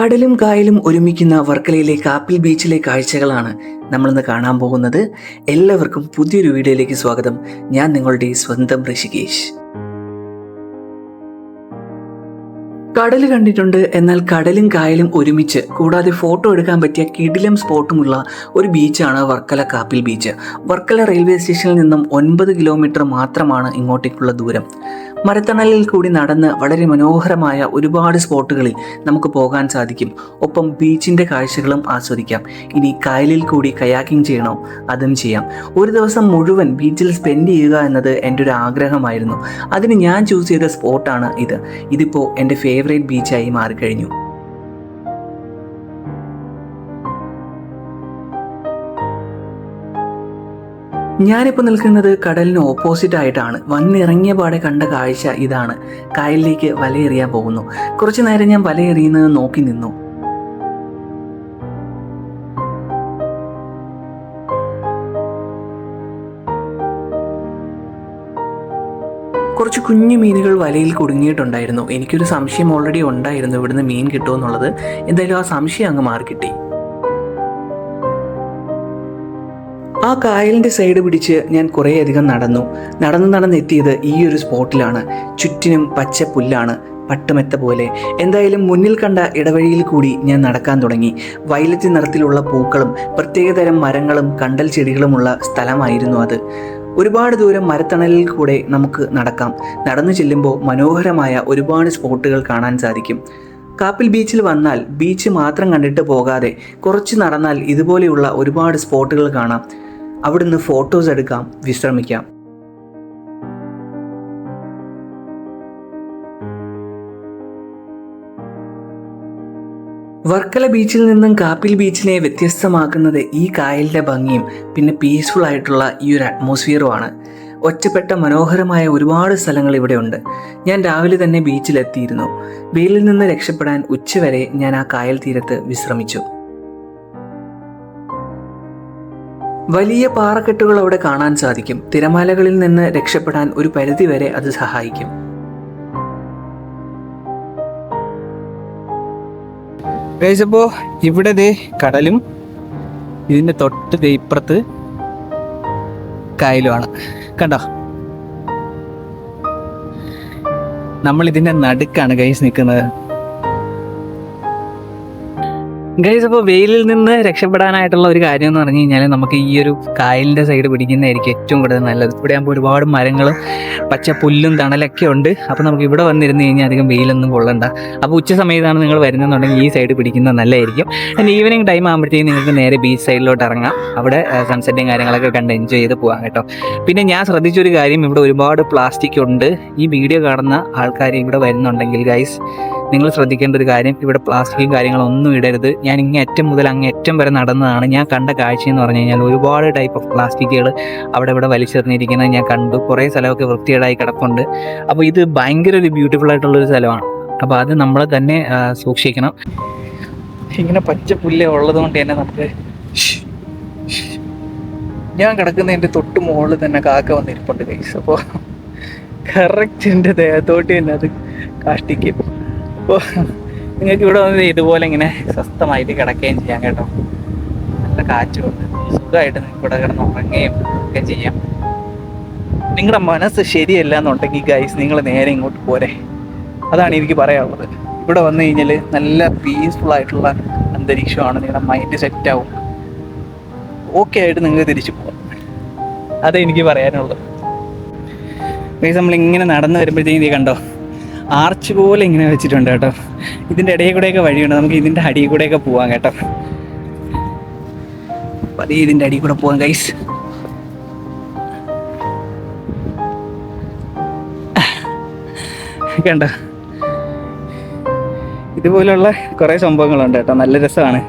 കടലും കായലും ഒരുമിക്കുന്ന വർക്കലയിലെ കാപ്പിൽ ബീച്ചിലെ കാഴ്ചകളാണ് നമ്മളിന്ന് കാണാൻ പോകുന്നത്. എല്ലാവർക്കും പുതിയൊരു വീഡിയോയിലേക്ക് സ്വാഗതം. ഞാൻ നിങ്ങളുടെ സ്വന്തം ഋഷികേഷ്. കടൽ കണ്ടിട്ടുണ്ട്. എന്നാൽ കടലും കായലും ഒരുമിച്ച് കൂടാതെ ഫോട്ടോ എടുക്കാൻ പറ്റിയ കിടിലം സ്പോട്ടുമുള്ള ഒരു ബീച്ചാണ് വർക്കല കാപ്പിൽ ബീച്ച്. വർക്കല റെയിൽവേ സ്റ്റേഷനിൽ നിന്നും ഒൻപത് കിലോമീറ്റർ മാത്രമാണ് ഇങ്ങോട്ടേക്കുള്ള ദൂരം. മരത്തണലിൽ കൂടി നടന്ന് വളരെ മനോഹരമായ ഒരുപാട് സ്പോട്ടുകളിൽ നമുക്ക് പോകാൻ സാധിക്കും. ഒപ്പം ബീച്ചിന്റെ കാഴ്ചകളും ആസ്വദിക്കാം. ഇനി കായലിൽ കൂടി കയാക്കിംഗ് ചെയ്യണോ? അതും ചെയ്യാം. ഒരു ദിവസം മുഴുവൻ ബീച്ചിൽ സ്പെൻഡ് ചെയ്യുക എന്നത് എന്റെ ഒരു ആഗ്രഹമായിരുന്നു. അതിന് ഞാൻ ചൂസ് ചെയ്ത സ്പോട്ടാണ് ഇത്. ഇതിപ്പോൾ എന്റെ ഫേവറേറ്റ് ബീച്ചായി മാറിക്കഴിഞ്ഞു. ഞാനിപ്പോൾ നിൽക്കുന്നത് കടലിന് ഓപ്പോസിറ്റ് ആയിട്ടാണ്. വന്നിറങ്ങിയ പാടെ കണ്ട കാഴ്ച ഇതാണ്. കായലിലേക്ക് വലയെറിയാൻ പോകുന്നു. കുറച്ചു നേരം ഞാൻ വലയെറിയുന്നത് നോക്കി നിന്നു. കുറച്ച് കുഞ്ഞു മീനുകൾ വലയിൽ കുടുങ്ങിയിട്ടുണ്ടായിരുന്നു. എനിക്കൊരു സംശയം ഓൾറെഡി ഉണ്ടായിരുന്നു. ഇവിടുന്ന് മീൻ കിട്ടുമെന്നുള്ളത് എന്തായാലും ആ സംശയം അങ്ങ് മാറിക്കിട്ടി. ആ കായലിന്റെ സൈഡ് പിടിച്ച് ഞാൻ കുറേയധികം നടന്നു. നടന്ന് നടന്നെത്തിയത് ഈ ഒരു സ്പോട്ടിലാണ്. ചുറ്റിനും പച്ച പുല്ലാണ് പട്ടുമെത്ത പോലെ. എന്തായാലും മുന്നിൽ കണ്ട ഇടവഴിയിൽ കൂടി ഞാൻ നടക്കാൻ തുടങ്ങി. വയലറ്റ് നിറത്തിലുള്ള പൂക്കളും പ്രത്യേകതരം മരങ്ങളും കണ്ടൽ ചെടികളുമുള്ള സ്ഥലമായിരുന്നു അത്. ഒരുപാട് ദൂരം മരത്തണലിൽ കൂടെ നമുക്ക് നടക്കാം. നടന്നു ചെല്ലുമ്പോൾ മനോഹരമായ ഒരുപാട് സ്പോട്ടുകൾ കാണാൻ സാധിക്കും. കാപ്പിൽ ബീച്ചിൽ വന്നാൽ ബീച്ച് മാത്രം കണ്ടിട്ട് പോകാതെ കുറച്ച് നടന്നാൽ ഇതുപോലെയുള്ള ഒരുപാട് സ്പോട്ടുകൾ കാണാം. അവിടുന്ന് ഫോട്ടോസ് എടുക്കാം വിശ്രമിക്കാം. വർക്കല ബീച്ചിൽ നിന്നും കാപ്പിൽ ബീച്ചിനെ വ്യത്യസ്തമാക്കുന്നത് ഈ കായലിന്റെ ഭംഗിയും പിന്നെ പീസ്ഫുൾ ആയിട്ടുള്ള ഈ ഒരു അറ്റ്മോസ്ഫിയറുമാണ് ഒറ്റപ്പെട്ട മനോഹരമായ ഒരുപാട് സ്ഥലങ്ങൾ ഇവിടെ ഉണ്ട്. ഞാൻ രാവിലെ തന്നെ ബീച്ചിലെത്തിയിരുന്നു വെയിലിൽ നിന്ന് രക്ഷപ്പെടാൻ ഉച്ചവരെ ഞാൻ ആ കായൽ തീരത്ത് വിശ്രമിച്ചു. വലിയ പാറക്കെട്ടുകൾ അവിടെ കാണാൻ സാധിക്കും. തിരമാലകളിൽ നിന്ന് രക്ഷപ്പെടാൻ ഒരു പരിധിവരെ അത് സഹായിക്കും. അപ്പോൾ ഇവിടെ ദേ കടലും ഇതിന്റെ തൊട്ട് ഇപ്പുറത്ത് കായലുമാണ്. കണ്ടോ? നമ്മൾ ഇതിന്റെ നടുക്കാണ് ഗൈസ് നിൽക്കുന്നത്. ഗൈസ് അപ്പോൾ വെയിലിൽ നിന്ന് രക്ഷപ്പെടാനായിട്ടുള്ള ഒരു കാര്യം എന്ന് പറഞ്ഞു കഴിഞ്ഞാൽ നമുക്ക് ഈ ഒരു കായലിന്റെ സൈഡ് പിടിക്കുന്നതായിരിക്കും ഏറ്റവും കൂടുതൽ നല്ലത്. ഇവിടെ ആകുമ്പോൾ ഒരുപാട് മരങ്ങളും പച്ച പുല്ലും തണലൊക്കെ ഉണ്ട്. അപ്പോൾ നമുക്ക് ഇവിടെ വന്നിരുന്ന് കഴിഞ്ഞാൽ അധികം വെയിലൊന്നും കൊള്ളണ്ട. അപ്പോൾ ഉച്ച സമയത്താണ് നിങ്ങൾ വരുന്നതെന്നുണ്ടെങ്കിൽ ഈ സൈഡ് പിടിക്കുന്നത് നല്ലതായിരിക്കും. ആൻഡ് ഈവനിങ് ടൈം ആകുമ്പോഴത്തേക്കും നിങ്ങൾക്ക് നേരെ ബീച്ച് സൈഡിലോട്ട് ഇറങ്ങാം. അവിടെ സൺസെറ്റും കാര്യങ്ങളൊക്കെ കണ്ട് എൻജോയ് ചെയ്ത് പോകാം കേട്ടോ. പിന്നെ ഞാൻ ശ്രദ്ധിച്ചൊരു കാര്യം ഇവിടെ ഒരുപാട് പ്ലാസ്റ്റിക് ഉണ്ട്. ഈ വീഡിയോ കാണുന്ന ആൾക്കാർ ഇവിടെ വരുന്നുണ്ടെങ്കിൽ ഗൈസ് നിങ്ങൾ ശ്രദ്ധിക്കേണ്ട ഒരു കാര്യം ഇവിടെ പ്ലാസ്റ്റിക്കും കാര്യങ്ങളൊന്നും ഇടരുത്. ഞാൻ ഇങ്ങേ അറ്റം മുതൽ അങ്ങേ അറ്റം വരെ നടന്നതാണ്. ഞാൻ കണ്ട കാഴ്ച എന്ന് പറഞ്ഞു കഴിഞ്ഞാൽ ഒരുപാട് ടൈപ്പ് ഓഫ് പ്ലാസ്റ്റിക്കുകൾ അവിടെ ഇവിടെ വലിച്ചെറിഞ്ഞിരിക്കുന്നത് ഞാൻ കണ്ടു. കുറേ സ്ഥലമൊക്കെ വൃത്തികേടായി കിടപ്പുണ്ട്. അപ്പോൾ ഇത് ഭയങ്കര ഒരു ബ്യൂട്ടിഫുൾ ആയിട്ടുള്ളൊരു സ്ഥലമാണ്. അപ്പോൾ അത് നമ്മൾ തന്നെ സൂക്ഷിക്കണം. ഇങ്ങനെ പച്ച പുല്ല് ഉള്ളത് കൊണ്ട് തന്നെ നമുക്ക് ഞാൻ കിടക്കുന്ന എന്റെ തൊട്ട് മുകളിൽ തന്നെ കാക്ക വന്നിരിപ്പുണ്ട് കൈസ് അപ്പോൾ കറക്റ്റ് എന്റെ ദേഹത്തോട്ട് തന്നെ അത് കാഷ്ടിക്കും. അപ്പോൾ നിങ്ങൾക്ക് ഇവിടെ വന്ന് ഇതുപോലെ ഇങ്ങനെ സ്വസ്ഥമായിട്ട് കിടക്കുകയും ചെയ്യാം കേട്ടോ. നല്ല കാറ്റുണ്ട്. സുഖമായിട്ട് നിങ്ങൾക്ക് ഇവിടെ കിടന്ന് ഉറങ്ങുകയും ഒക്കെ ചെയ്യാം. നിങ്ങളുടെ മനസ്സ് ശരിയല്ല എന്നുണ്ടെങ്കിൽ ഗൈസ് നിങ്ങൾ നേരെ ഇങ്ങോട്ട് പോരെ. അതാണ് എനിക്ക് പറയാനുള്ളത്. ഇവിടെ വന്നു കഴിഞ്ഞാൽ നല്ല പീസ്ഫുൾ ആയിട്ടുള്ള അന്തരീക്ഷമാണ് നിങ്ങളുടെ മൈൻഡ് സെറ്റ് ആവും. ഓക്കെ ആയിട്ട് നിങ്ങൾ തിരിച്ചു പോകും അതേ എനിക്ക് പറയാനുള്ളത്. ഗൈസ് നമ്മൾ ഇങ്ങനെ നടന്നു വരുമ്പോഴത്തേക്കും ഇത് കണ്ടോ? ആർച്ച് പോലെ ഇങ്ങനെ വെച്ചിട്ടുണ്ട് കേട്ടോ. ഇതിന്റെ ഇടയിൽ കൂടെയൊക്കെ വഴിയുണ്ട്. നമുക്ക് ഇതിന്റെ അടിയിൽ കൂടെയൊക്കെ പോവാം കേട്ടോ. പതിയെ ഇതിന്റെ അടിയിൽ കൂടെ പോവാം ഗൈസ് കണ്ടോ? ഇതുപോലുള്ള കുറേ സംഭവങ്ങളുണ്ട് കേട്ടോ. നല്ല രസമാണ്.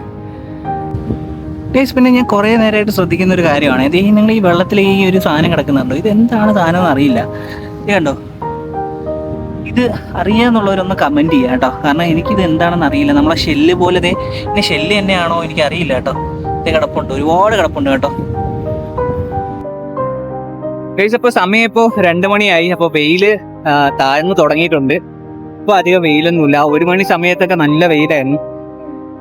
ഗൈസ് പിന്നെ ഞാൻ കുറേ നേരമായിട്ട് ശ്രദ്ധിക്കുന്ന ഒരു കാര്യമാണ്. ഇത് നിങ്ങൾ ഈ വെള്ളത്തിൽ ഈ ഒരു സാധനം കിടക്കുന്നുണ്ടോ? ഇത് എന്താണ് സാധനം എന്ന് അറിയില്ല. ഇത് കണ്ടോ? ഇത് അറിയാന്നുള്ളവരൊന്ന് കമന്റ് ചെയ്യാം കേട്ടോ. കാരണം എനിക്കിത് എന്താണെന്ന് അറിയില്ല. നമ്മളെ ഷെല്ല് പോലെ ഇനി ഷെല്ല് തന്നെയാണോ എനിക്ക് അറിയില്ല കേട്ടോ. ഇത് കിടപ്പുണ്ട്. ഒരുപാട് കിടപ്പുണ്ട് കേട്ടോ. ഗൈസ് അപ്പോൾ സമയം ഇപ്പോൾ രണ്ട് മണിയായി. അപ്പോൾ വെയിൽ താഴ്ന്നു തുടങ്ങിയിട്ടുണ്ട്. ഇപ്പോൾ അധികം വെയിലൊന്നുമില്ല. ഒരു മണി സമയത്തൊക്കെ നല്ല വെയിലായിരുന്നു.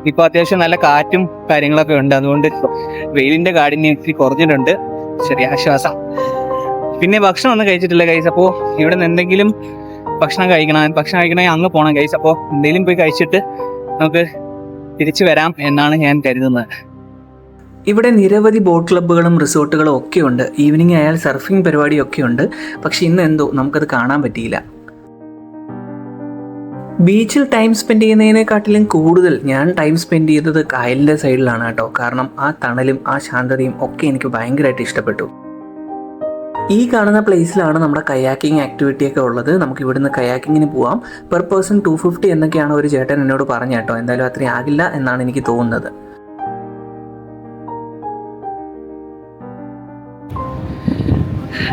ഇപ്പോൾ അത്യാവശ്യം നല്ല കാറ്റും കാര്യങ്ങളൊക്കെ ഉണ്ട്. അതുകൊണ്ട് വെയിലിന്റെ കാഠിന്യം ഇത്തിരി കുറഞ്ഞിട്ടുണ്ട്. ശരി ആശ്വാസം. പിന്നെ ഭക്ഷണം ഒന്നും കഴിച്ചിട്ടില്ല കൈസ് അപ്പോൾ ഇവിടെ നിന്ന് എന്തെങ്കിലും ഭക്ഷണം കഴിക്കണം. ഭക്ഷണം കഴിക്കണമെങ്കിൽ അങ്ങ് പോകണം കൈസ് അപ്പോൾ എന്തെങ്കിലും പോയി കഴിച്ചിട്ട് നമുക്ക് തിരിച്ചു വരാം എന്നാണ് ഞാൻ കരുതുന്നത്. ഇവിടെ നിരവധി ബോട്ട് ക്ലബ്ബുകളും റിസോർട്ടുകളും ഒക്കെ ഉണ്ട് ഈവനിങ് ആയാൽ സർഫിംഗ് പരിപാടിയൊക്കെ ഉണ്ട്. പക്ഷെ ഇന്ന് എന്തോ നമുക്കത് കാണാൻ പറ്റിയില്ല. ബീച്ചിൽ ടൈം സ്പെൻഡ് ചെയ്യുന്നതിനെക്കാട്ടിലും കൂടുതൽ ഞാൻ ടൈം സ്പെൻഡ് ചെയ്തത് കായലിന്റെ സൈഡിലാണ് കേട്ടോ. കാരണം ആ തണലും ആ ശാന്തതയും ഒക്കെ എനിക്ക് ഭയങ്കരമായിട്ട് ഇഷ്ടപ്പെട്ടു. ഈ കാണുന്ന പ്ലേസിലാണ് നമ്മുടെ കയാക്കിംഗ് ആക്ടിവിറ്റി ഒക്കെ ഉള്ളത്. നമുക്ക് ഇവിടുന്ന് കയാക്കിങ്ങിന് പോവാം. പെർ പേഴ്സൺ ടു ഫിഫ്റ്റി എന്നൊക്കെയാണ് ഒരു ചേട്ടൻ എന്നോട് പറഞ്ഞ കേട്ടോ. എന്തായാലും അത്രയും ആകില്ല എന്നാണ് എനിക്ക് തോന്നുന്നത്.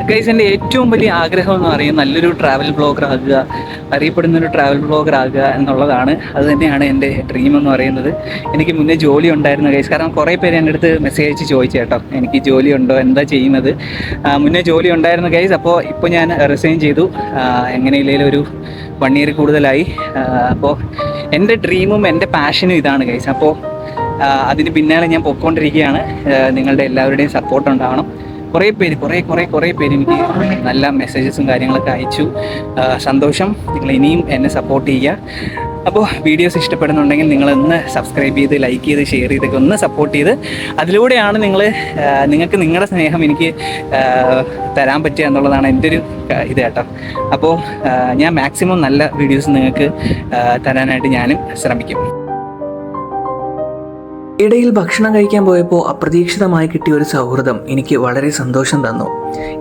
ഗൈസ് എന്റെ ഏറ്റവും വലിയ ആഗ്രഹം എന്ന് പറയുന്നത് നല്ലൊരു ട്രാവൽ ബ്ലോഗർ ആകുക അറിയപ്പെടുന്ന ഒരു ട്രാവൽ ബ്ലോഗർ ആകുക എന്നുള്ളതാണ്. അത് തന്നെയാണ് എന്റെ ഡ്രീം എന്ന് പറയുന്നത്. എനിക്ക് മുന്നേ ജോലി ഉണ്ടായിരുന്നു ഗൈസ് കാരണം കുറേ പേര് എന്റെ അടുത്ത് മെസ്സേജ് അയച്ച് ചോദിച്ചു കേട്ടോ. എനിക്ക് ജോലി ഉണ്ടോ? എന്താ ചെയ്യുന്നത്? മുന്നേ ജോലി ഉണ്ടായിരുന്നു ഗൈസ് അപ്പോൾ ഇപ്പോൾ ഞാൻ റിസൈൻ ചെയ്തു. എങ്ങനെയില്ലെങ്കിലും ഒരു വൺ ഇയർ കൂടുതലായി. അപ്പോൾ എന്റെ ഡ്രീമും എന്റെ പാഷനും ഇതാണ് ഗൈസ് അപ്പോൾ അതിന് പിന്നാലെ ഞാൻ പൊയ്ക്കൊണ്ടിരിക്കുകയാണ്. നിങ്ങളുടെ എല്ലാവരുടെയും സപ്പോർട്ട് ഉണ്ടാവണം. കുറേ പേര് കുറേ കുറേ കുറേ പേര് എനിക്ക് നല്ല മെസ്സേജസും കാര്യങ്ങളൊക്കെ അയച്ചു. സന്തോഷം. നിങ്ങൾ ഇനിയും എന്നെ സപ്പോർട്ട് ചെയ്യുക. അപ്പോൾ വീഡിയോസ് ഇഷ്ടപ്പെടുന്നുണ്ടെങ്കിൽ നിങ്ങൾ ഒന്ന് സബ്സ്ക്രൈബ് ചെയ്ത് ലൈക്ക് ചെയ്ത് ഷെയർ ചെയ്തൊക്കെ ഒന്ന് സപ്പോർട്ട് ചെയ്ത്. അതിലൂടെയാണ് നിങ്ങൾ നിങ്ങൾക്ക് നിങ്ങളുടെ സ്നേഹം എനിക്ക് തരാൻ പറ്റുക എന്നുള്ളതാണ് എന്റെ ഒരു ഇത് കേട്ടോ. അപ്പോൾ ഞാൻ മാക്സിമം നല്ല വീഡിയോസ് നിങ്ങൾക്ക് തരാനായിട്ട് ഞാനും ശ്രമിക്കും. ഇടയിൽ ഭക്ഷണം കഴിക്കാൻ പോയപ്പോൾ അപ്രതീക്ഷിതമായി കിട്ടിയ ഒരു സൗഹൃദം എനിക്ക് വളരെ സന്തോഷം തന്നു.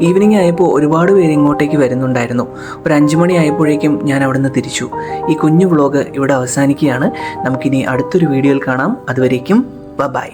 ഈവനിങ് ആയപ്പോൾ ഒരുപാട് പേര് ഇങ്ങോട്ടേക്ക് വരുന്നുണ്ടായിരുന്നു. ഒരു അഞ്ചു മണി ആയപ്പോഴേക്കും ഞാൻ അവിടുന്ന് തിരിച്ചു. ഈ കുഞ്ഞു വ്ളോഗ് ഇവിടെ അവസാനിക്കുകയാണ്. നമുക്കിനി അടുത്തൊരു വീഡിയോയിൽ കാണാം. അതുവരേക്കും ബ ബൈ